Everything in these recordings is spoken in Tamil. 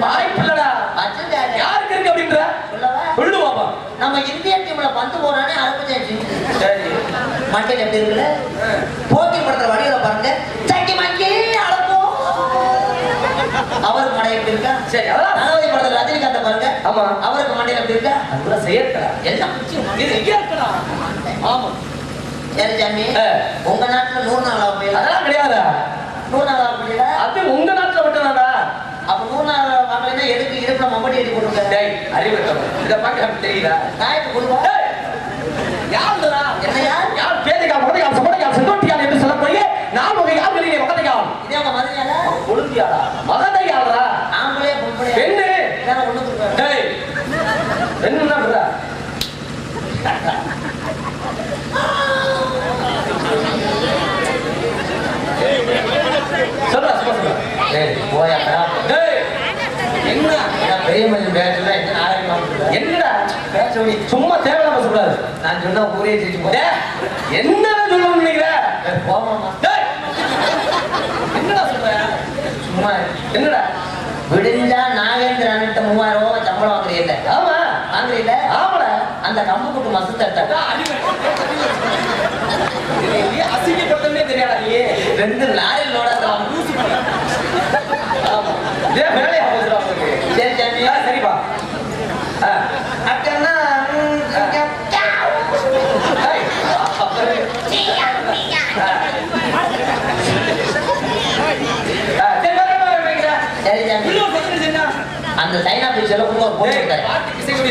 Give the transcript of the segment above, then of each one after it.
வாய்ப்பில்லடா யாருக்கு இருக்கு அப்படின்ற? நம்ம இந்திய டீம்ல பந்து போறானே அறுபத்தி சரி. மக்கள் எப்படி இருக்குல்ல? போட்டி படுற வடிவில் பாருங்க. சக்கி மக்கி அளப்போம் அவருக்கு மடை எப்படி இருக்கா? சரி அதான் அனாவதி படத்தில் பாருங்க. ஆமா. அவருக்கு மண்டையில் எப்படி இருக்கா? அதுக்குள்ள செயற்கடா எல்லாம் ஆமா. சரி உங்க நாட்டுல நூறு நாள் ஆகும் அதெல்லாம் கிடையாதா நூறு நாளா ஆகும் அது உங்க நாட்டுல ஆகலைன்னா எதுக்கு இடுப்புல மம்பட்டி எட்டி போட்டுருக்க டேய் அறிவிட்டவன் இத எனக்கு தெரியுதா? நாய்க்கு டேய், யாருடா? என்னையா யார்? பேதைகா முகதைகா சுமதைகா செங்கோட்டியால் என்று சொல்லக்கூடிய நான் வகை யார் வெளியே மகதைகா இதே உங்க மதுரையால கொழுந்தியாடா மகதையாடா ஆம்பளே பொம்பளே பெண்ணு. வேற ஒண்ணு கொடுப்பாரு டேய் பெண்ணுன்னா விடுறா. சொல்றா சொல்றா. டேய் போயா டேய் என்ன? பெரிய மனுஷன் பேசுறேன் என்ன? என்னடா பேச சும்மா தேவையில்லாம பேசக்கூடாது நான் சொன்னா ஊரே சிரிச்சு போ. டேய், என்னடா சொல்லணும்னு நினைக்கிற? போமாமா. என்னடா சொல்ற? சும்மா என்னடா? விடிஞ்சா மூவாயிரம் ரூபாய் சம்பளம் வாங்குறீல்ல ஆமா. வாங்குறீல்ல ஆமாடா அந்த கம்பு கூட்டு மசத்தை எடுத்தா அசிங்கப்பட்டே தெரியாதா ரெண்டு லாரி லோட சரிப்பா அக்கன்னா. அந்த சைனா பீச்சில் கூட ஒரு போட்டு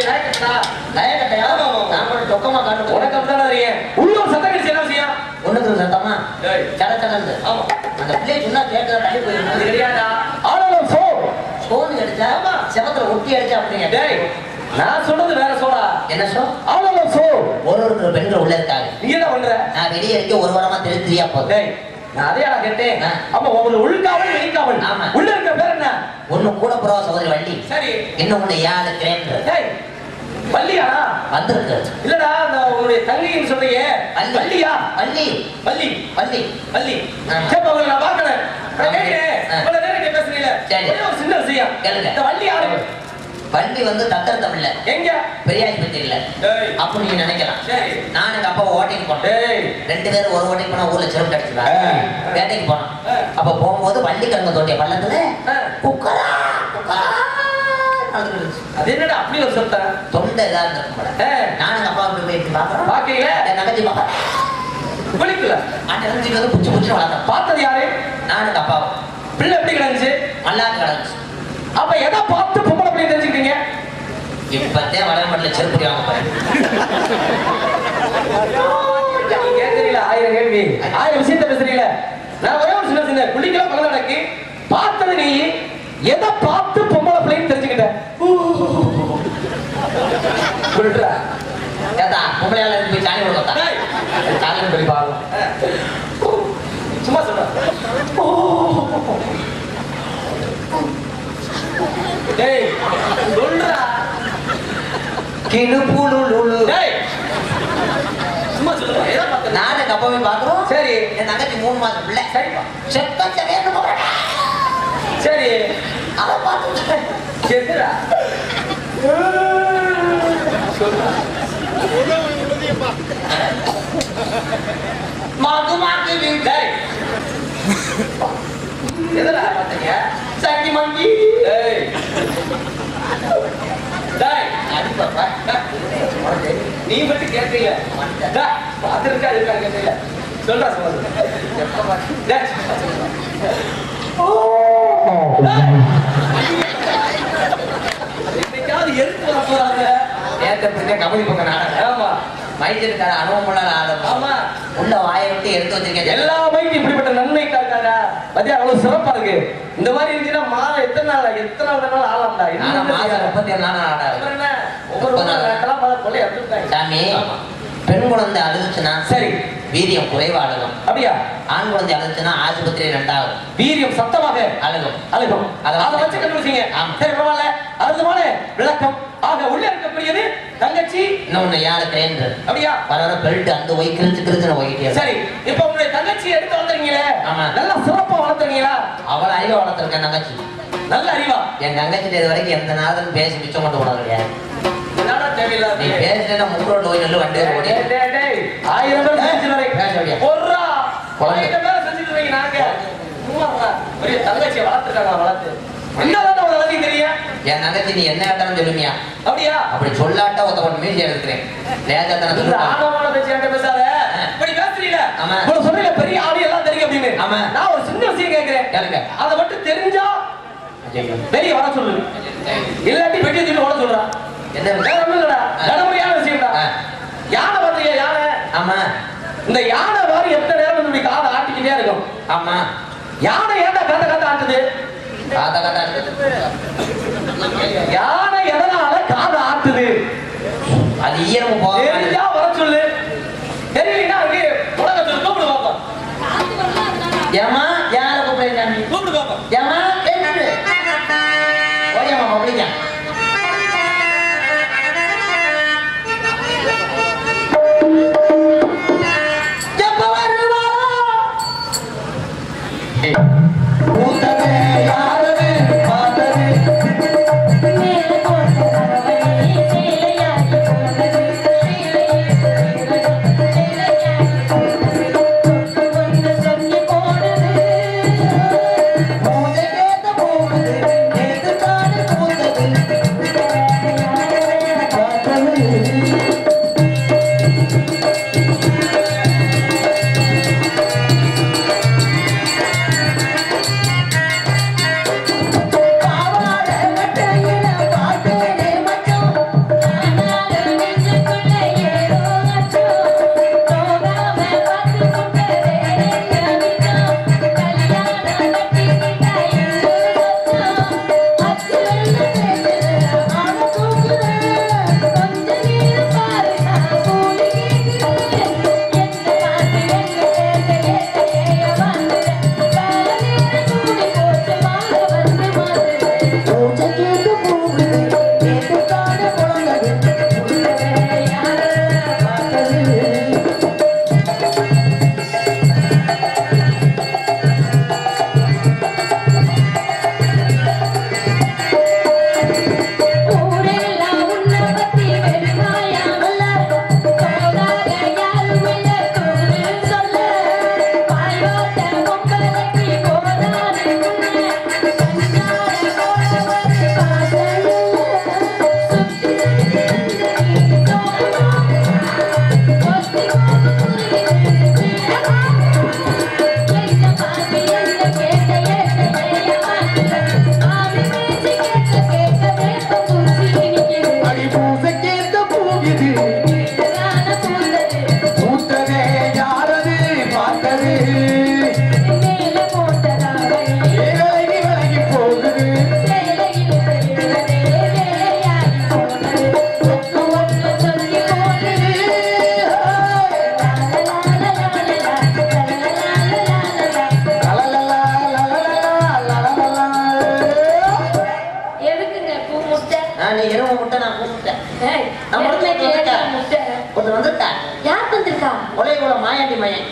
நாயக்கன்டா. லயக்கட்டையா ஆமா, ஆமா. நான் கூட சொக்கமா காட்டு உனக்கு தெரியும். உள்ளூர் சத்தம்? ஒண்ணுக்கு சத்தமா சட சடந்து. அந்த பிள்ளை சொன்னா கேட்டதா தள்ளி போயிருக்கு கிடையாதா? ஆனாலும் சோ. சோனு அடிச்சா. செவத்துல ஒட்டி அடிச்சா அப்படிங்க நான் சொல்றது வேற சோடா. என்ன சோ ஆனாலும் சோ. ஒரு ஒருத்தர் பெண்கள் உள்ள இருக்காங்க நீ என்ன பண்ற? நான் வெளியே இருக்க ஒரு வாரமா தெரி தெரியா போகுது டேய், நான் அதையாடா கேட்டேன். ஆமா, உங்களுக்கு உள்காவல், வெளிக்காவல். ஆமா. உள்ள இருக்க பேர் என்ன? ஒண்ணு கூட புறவா சகோதரி வண்டி சரி. இன்னும் ஒண்ணு கிரேண்டர் டேய், பள்ளியாடா? வந்திருக்கு இல்லடா, அந்த உன்னுடைய தங்கைன்னு. பள்ளி. பள்ளியா? வள்ளி பள்ளி. வள்ளி பள்ளி. ஆமா. சரி, அப்ப உங்களை நான் பார்க்கிறேன். நான். கேட்கிறேன். இவ்வளவு நேரம் நீ பேசுறீங்களே. சரி. ஒரே சின்ன விஷயம். கேளுங்க. இந்த வள்ளி யாரு? வள்ளி வந்து தத்தர் தமிழ்ல எங்க? பெரியாஸ்பத்திரி இல்ல டேய். அப்ப நீங்க நினைக்கலாம். நான் எங்க அப்பா ஓட்டைக்கு போனேன். ரெண்டு பேரும் ஒரு ஓட்டைக்கு போனா ஊர்ல அடிச்சுக்கலாம் ஆ. வேட்டைக்கு போனோம். அப்ப போகும்போது வள்ளி கிழங்கு தோண்டிய பள்ளத்துல. குக்கரா. அது என்னடா அப்படி ஒரு சத்தம்? தொண்டை இதா இருந்திருக்கும் போல ஆ. நான் எங்க அப்பா போய் போய் பாக்குறோம் பாக்கீங்களா? தங்கச்சி பாப்பா விழிக்கல. அந்த வந்து வளர்த்தேன் பார்த்தது யாரு? நான் எங்க அப்பா பிள்ளை எப்படி கிடந்துச்சு? மல்லாக்கு கிடந்துச்சு அப்ப எதை பார்த்து பொம்பளை பிள்ளை தெரிஞ்சுக்கிட்டீங்க? இப்பத்தே வடமட்டில நீ கேட்கறீங்களா? ஆயிரம் கேள்வி. ஆயிரம் விஷயத்தை பேசுறீங்களே. நான் ஒரே ஒரு சின்ன சின்ன குளிக்கலாம் நடக்கு பார்த்தது நீ எதை பார்த்து பொம்பளை பிள்ளைன்னு தெரிஞ்சுக்கிட்ட சொல்றா ஏதா பொம்பளையால போய் சாணி டேய். காலையில் போய் பாருங்க சும்மா சொல்ற டேய் சொல்றா. டேய். சும்மா சொல்ற. எதை பார்த்த நான் எங்க அப்பா போய் பாக்குறோம் சரி. என் தங்கச்சி மூணு மாசம் பிள்ளை. சரிப்பா. சரியான போறேன் சரி. அதை பார்த்து கேக்குறா மாக்கு மாக்கு வீட்டை டேய். பார்த்தீங்க சக்கி மங்கி. நீ மட்டும் கேட்கல. பார்த்துருக்கா இருக்கா கேட்கல. சொல்றா சொல்லுங்க ஓ என்னைக்காவது எதுக்கு வர போறாங்க ஏற்கனவே கபடி பங்க நாடகம். ஆமா. மைத்திருக்கார அனுபவமுள்ள நாடகம். ஆமா. உள்ள வாயை விட்டு எடுத்து வச்சிருக்கேன். எல்லா மைக்கும் இப்படிப்பட்ட நன்மைக்கா இருக்காங்க பத்தியா அவ்வளவு சிறப்பா இருக்கு. இந்த மாதிரி இருந்துச்சுன்னா மாதம் எத்தனை நாள் எத்தனை நாள் நானா மாசம் முப்பத்தி ஏழு நாள் என்ன? ஒவ்வொரு பார்த்தா கொள்ளை சாமி. பெண் குழந்தை அழுதுச்சுன்னா சரி. வீரியம் குறைவா அழுகும் அப்படியா? ஆண் குழந்தை அழுதுச்சுன்னா ஆஸ்பத்திரி ரெண்டாவது வீரியம் சத்தமாக அழுகும். அழுகும். அதை அதை வச்சு கண்டுபிடிச்சீங்க. சரி பரவாயில்ல. அற்புதமான விளக்கம். ஆக உள்ள இருக்கக்கூடியது தங்கச்சி. இன்னொன்னு யாரு கிரேண்டர் அப்படியா? வர வர பெல்ட் அந்த ஒய் கிழிச்சு கிழிச்சுன்னு ஒய்க்கிட்டே சரி இப்ப உங்களுடைய தங்கச்சி எடுத்து வளர்த்துறீங்களே. ஆமா. நல்லா சிறப்பா வளர்த்துறீங்களா? அவளை அறிவை வளர்த்துருக்கேன் தங்கச்சி. நல்ல அறிவா? என் தங்கச்சிட்ட இது வரைக்கும் எந்த நாளும் பேசி மிச்சம் உணவு கிடையாது என்னடா தேவையில்லாத நீ பேசுனா முக்கோட நோய் நல்ல வண்டி. ஆயிரம் பேர். பேச வேண்டிய. பொர்றா. குழந்தை. ஆயிரம் பேர் செஞ்சுட்டு நாங்க. பெரிய தங்கச்சியை வளர்த்துருக்காங்க, வளர்த்து. என் தங்கச்சி நீ என்ன கேட்டாலும் சொல்லுமியா அப்படியா? அப்படி சொல்லாட்டா ஒருத்த கொண்டு மீசி எடுக்கிறேன் லேஜா தானே என்கிட்ட பேசாத. இப்படி பேசுறீல? ஆமா. சொல்றீல, பெரிய ஆளு எல்லாம் தெரியும் அப்படின்னு. ஆமா. நான் ஒரு சின்ன விஷயம் கேட்கிறேன். கேளுங்க. அதை மட்டும் தெரிஞ்சா வெளிய வர சொல்லு இல்லாட்டி வெட்டி தூக்கி ஓட சொல்றா என்ன வேற? ஒண்ணும் இல்லடா நடைமுறையான விஷயம்டா. யானை பாத்திரியா யானை ஆமா இந்த யானை வாரி எத்தனை காதை ஆட்டிக்கிட்டே இருக்கும். ஆமா. யானை ஏன்டா கத்த கத்த ஆட்டுது காத்தா காத்தா யானை எதனால காதை ஆட்டுது அது ஈரமும் போக தெரிஞ்சா வர சொல்லு. தெரியலனா அங்கே உலக சொல்லு கூப்பிடு பாப்போம் ஏமா யார கூப்பிடுறீங்க? கூப்பிடு பாப்போம் ஏமா கேட்டு ஓடியாமா பப்ளிக்கா வந்திருக்கா உலக மாயாண்டி மையன்.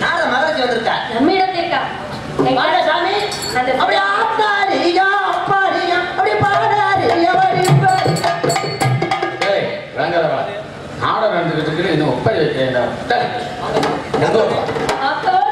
நாரத மகராஜி வந்திருக்கா நம்மிடம் இருக்கா சாமி. அந்த அப்படி ஆத்தாரியா அப்பாரியா அப்படி பாடாரியா. நாடகம் நடந்துகிட்டு இன்னும் ஒப்பை வைக்கிறேன்டா. டேய், எங்க வர்றா? அப்போது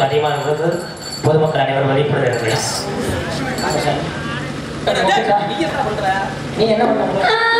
பரிமாறுவது பொதுமக்கள் அனைவரும் வெளிப்படுகிறது நீ என்ன பண்ற